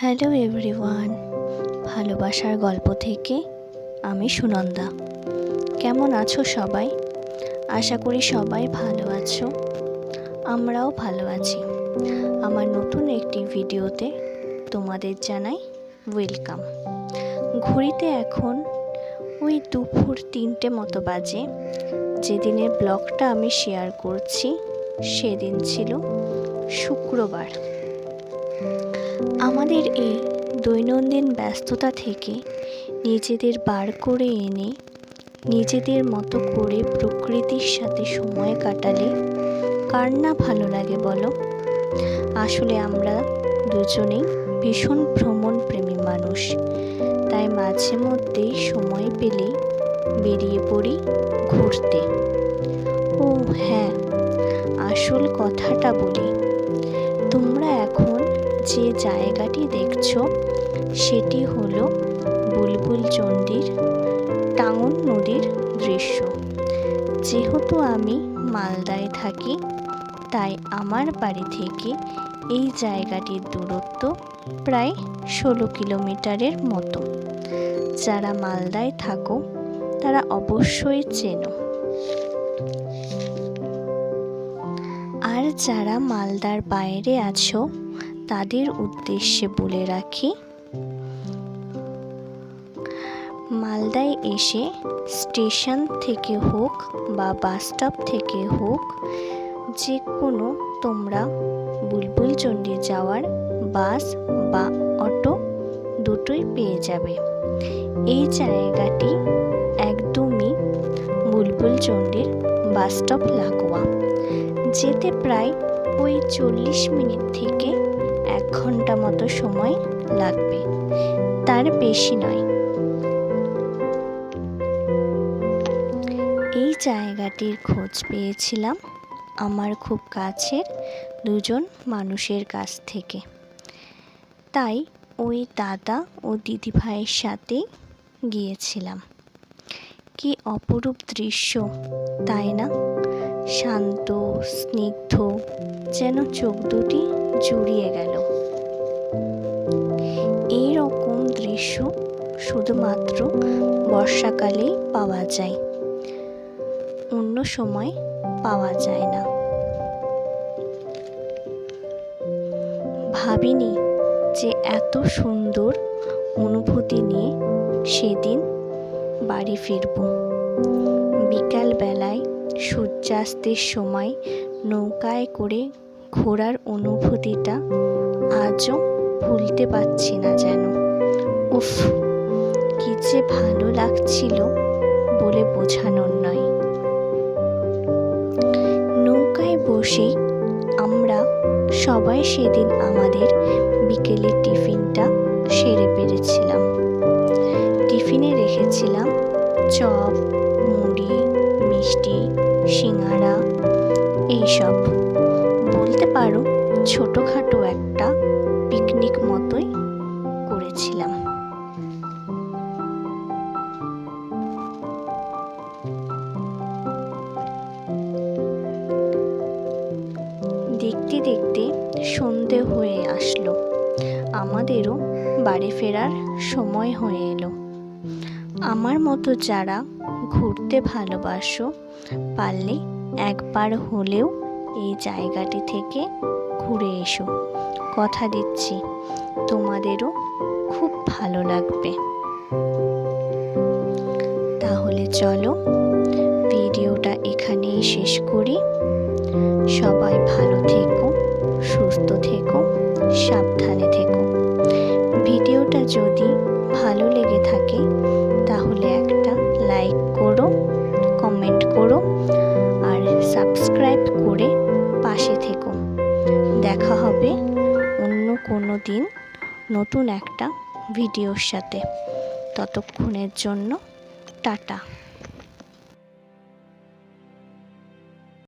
Hello everyone, ভালোবাসার গল্প থেকে আমি সুনন্দা। কেমন আছো সবাই? আশা করি সবাই ভালো আছো, আমরাও ভালো আছি। আমার নতুন একটি ভিডিওতে তোমাদের জানাই ওয়েলকাম। ঘড়িতে এখন ওই দুপুর তিনটে মতো বাজে। যেদিনের ব্লগটা আমি শেয়ার করছি, সেদিন ছিল শুক্রবার। আমাদের এই দৈনন্দিন ব্যস্ততা থেকে নিজেদের বার করে এনে, নিজেদের মতো করে প্রকৃতির সাথে সময় কাটালে কার না ভালো লাগে বলো? আসলে আমরা দুজনেই ভীষণ ভ্রমণ প্রেমী মানুষ। তাই মাঝে মধ্যেই সময় পেলেই বেরিয়ে পড়ি ঘুরতে। ও হ্যাঁ আসল কথাটা বলি। যে জায়গাটি দেখছ, সেটি হলো বুলবুল চণ্ডীর টাঙ্গন নদীর দৃশ্য। যেহেতু আমি মালদায় থাকি, তাই আমার বাড়ি থেকে এই জায়গাটির দূরত্ব প্রায় ষোলো কিলোমিটারের মতো। যারা মালদায় থাকো, তারা অবশ্যই চেনো। আর যারা মালদার বাইরে আছো তাদের উদ্দেশ্যে বলে রাখি, মালদায় এসে স্টেশন থেকে হোক বা বাস স্টপ থেকে হোক যে কোনো তোমরা বুলবুল চণ্ডী যাওয়ার বাস বা অটো দুটোই পেয়ে যাবে। এই জায়গাটি একদমই বুলবুল চণ্ডীর বাস স্টপ লাগোয়া। যেতে প্রায় ওই চল্লিশ মিনিট থেকে ঘণ্টা মতো সময় লাগবে। তার বেশি নয়। এই জায়গাটির খোঁজ পেয়েছিলাম আমার খুব কাছের দুজন মানুষের কাছ থেকে। তাই ওই দাদা ও দিদিভাইয়ের সাথে গিয়েছিলাম। কি অপরূপ দৃশ্য, তাই না? শান্ত, স্নিগ্ধ, যেন চোখ দুটি জুড়িয়ে গেল। দৃশ্য শুধুমাত্র বর্ষাকালেই পাওয়া যায়। অন্য সময় পাওয়া যায় না। ভাবিনি যে এত সুন্দর অনুভূতি নিয়ে সেদিন বাড়ি ফিরব। বিকাল বেলায় সূর্যাস্তের সময় নৌকায় করে ঘোরার অনুভূতিটা আজও ভুলতে পারছি না যেন। উফ, কি যে ভালো লাগছিল বলে বোঝানোর নয়। নৌকায় বসেই আমরা সবাই সেদিন আমাদের বিকেলের টিফিনটা সেরে পেরেছিলাম। টিফিনে রেখেছিলাম চপ, মুড়ি, মিষ্টি, সিঙ্গারা, এইসব। বলতে পারো ছোটোখাটো একটা পিকনিক মতোই করেছিলাম। দেখতে দেখতে সন্ধে হয়ে আসলো। আমাদেরও বাড়ি ফেরার সময় হয়ে এলো। আমার মতো যারা ঘুরতে ভালোবাসো, পারলে একবার হলেও এই জায়গাটি থেকে ঘুরে এসো। কথা দিচ্ছি, তোমাদেরও খুব ভালো লাগবে। তাহলে চলো, ভিডিওটা এখানেই শেষ করি। সবাই ভালো থেকো, সুস্থ থেকো, সাবধানে থেকো। ভিডিওটা যদি ভালো লেগে থাকে, তাহলে একটা লাইক করো, কমেন্ট করো, আর সাবস্ক্রাইব করে পাশে থেকো। দেখা হবে অন্য কোনো দিন নতুন একটা ভিডিওর সাথে। ততক্ষণের জন্য টাটা।